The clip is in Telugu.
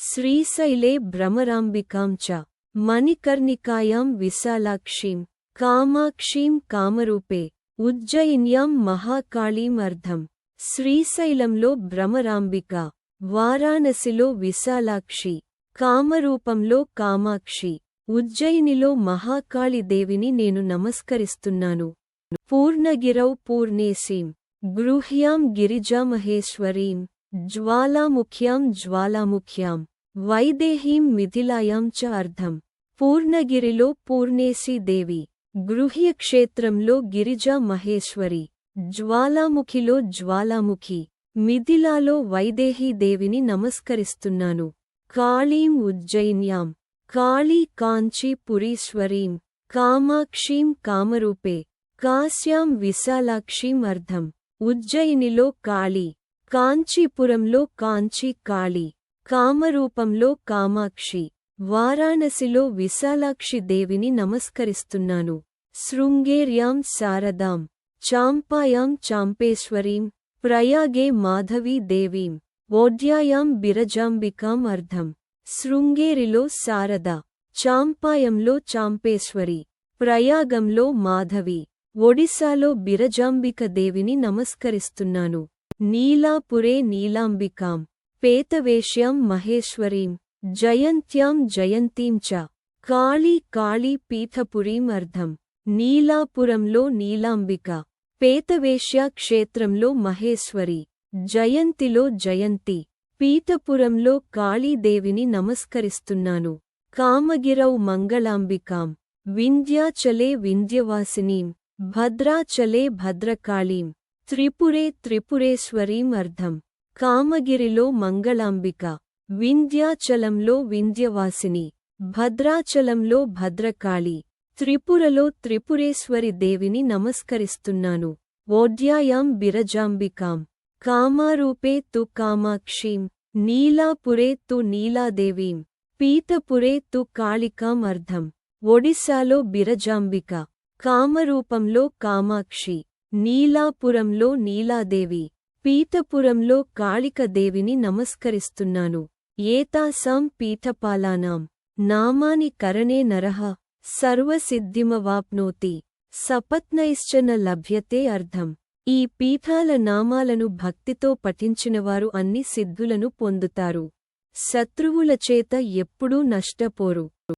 శ్రీశైలే భ్రమరాంబికాం చ. మణికర్ణికాయాం విశాలాక్షీం. కామాక్షీం కామరూపే. ఉజ్జయిన్యాం మహాకాళీం అర్ధం. శ్రీశైలంలో భ్రమరాంబిక. వారాణసిలో విశాలాక్షి. కామరూపంలో కామాక్షి. ఉజ్జయినిలో మహాకాళిదేవిని నేను నమస్కరిస్తున్నాను. పూర్ణగిరౌ పూర్ణేశీం. గృహ్యాం గిరిజామహేశ్వరీం. జ్వాలాముఖ్యాం జ్వాలాముఖ్యాం వైదేహీం మిథిలాయాం చ అర్ధం. పూర్ణగిరిలో పూర్ణేశీదేవి గృహ్యక్షేత్రంలో గిరిజా మహేశ్వరి. జ్వాలాముఖిలో జ్వాలాముఖి. మిథిలాలో వైదేహీదేవిని నమస్కరిస్తున్నాను. కాళీం ఉజ్జయిన్యాం. కాళీ కాంచీ పురీశ్వరీం. కామాక్షీం కామరూపే. కాశ్యాం విశాలాక్షీం అర్ధం. ఉజ్జయినిలో కాళీ. కాంచీపురంలో కాంచీ కాళి కామరూపంలో కామాక్షి వారాణసిలో విశాలాక్షి దేవిని నమస్కరిస్తున్నాను. శృంగేర్యాం శారదాం చాంపాయాం చాంపేశ్వరీం ప్రయాగే మాధవీ దేవీం ఓడ్యాయాం బిరజాంబికాం అర్ధం. శృంగేరిలో శారద చాంపాయంలో చాంపేశ్వరి ప్రయాగంలో మాధవి ఒడిశాలో బిరజాంబిక దేవిని నమస్కరిస్తున్నాను. నీలాపురే నీలాంబికాం పేతవేశ్యాం మహేశ్వరీం జయంత్యాం జయంతీం చ కాళీ కాళీ పీఠపురీం అర్ధం నీలాపురంలో నీలాంబిక పేతవేష్యా క్షేత్రంలో మహేశ్వరి జయంతిలో జయంతి పీఠపురంలో కాళీదేవిని నమస్కరిస్తున్నాను కామగిరౌ మంగళాంబికాం వింధ్యాచలే వింధ్యవాసినీం భద్రాచలే భద్రకాళీం త్రిపురే త్రిపురేశ్వరీమర్ధం కామగిరిలో మంగళాంబిక. వింధ్యాచలంలో వింధ్యవాసిని. భద్రాచలంలో భద్రకాళి. త్రిపురలో త్రిపురేశ్వరి దేవిని నమస్కరిస్తున్నాను. ఓడ్యాయాం బిరజాంబికాం. కామారూపే తు కామాక్షీం. నీలాపురే తు నీలాదేవీం. పీతపురే తు కాళికాం అర్ధం ఒడిశాలో బిరజాంబిక. కామరూపంలో కామాక్షి. నీలాపురంలో నీలాదేవి పీతపురంలో కాళికదేవిని నమస్కరిస్తున్నాను. ఏతాసాం పీఠపాలానాం. నామాని కరణే నరః. సర్వసిద్ధిమవాప్నోతి. సపత్నైశ్చన లభ్యతే అర్థం ఈ పీఠాల నామాలను భక్తితో పఠించినవారు అన్ని సిద్ధులను పొందుతారు. శత్రువుల చేత ఎప్పుడూ నష్టపోరు.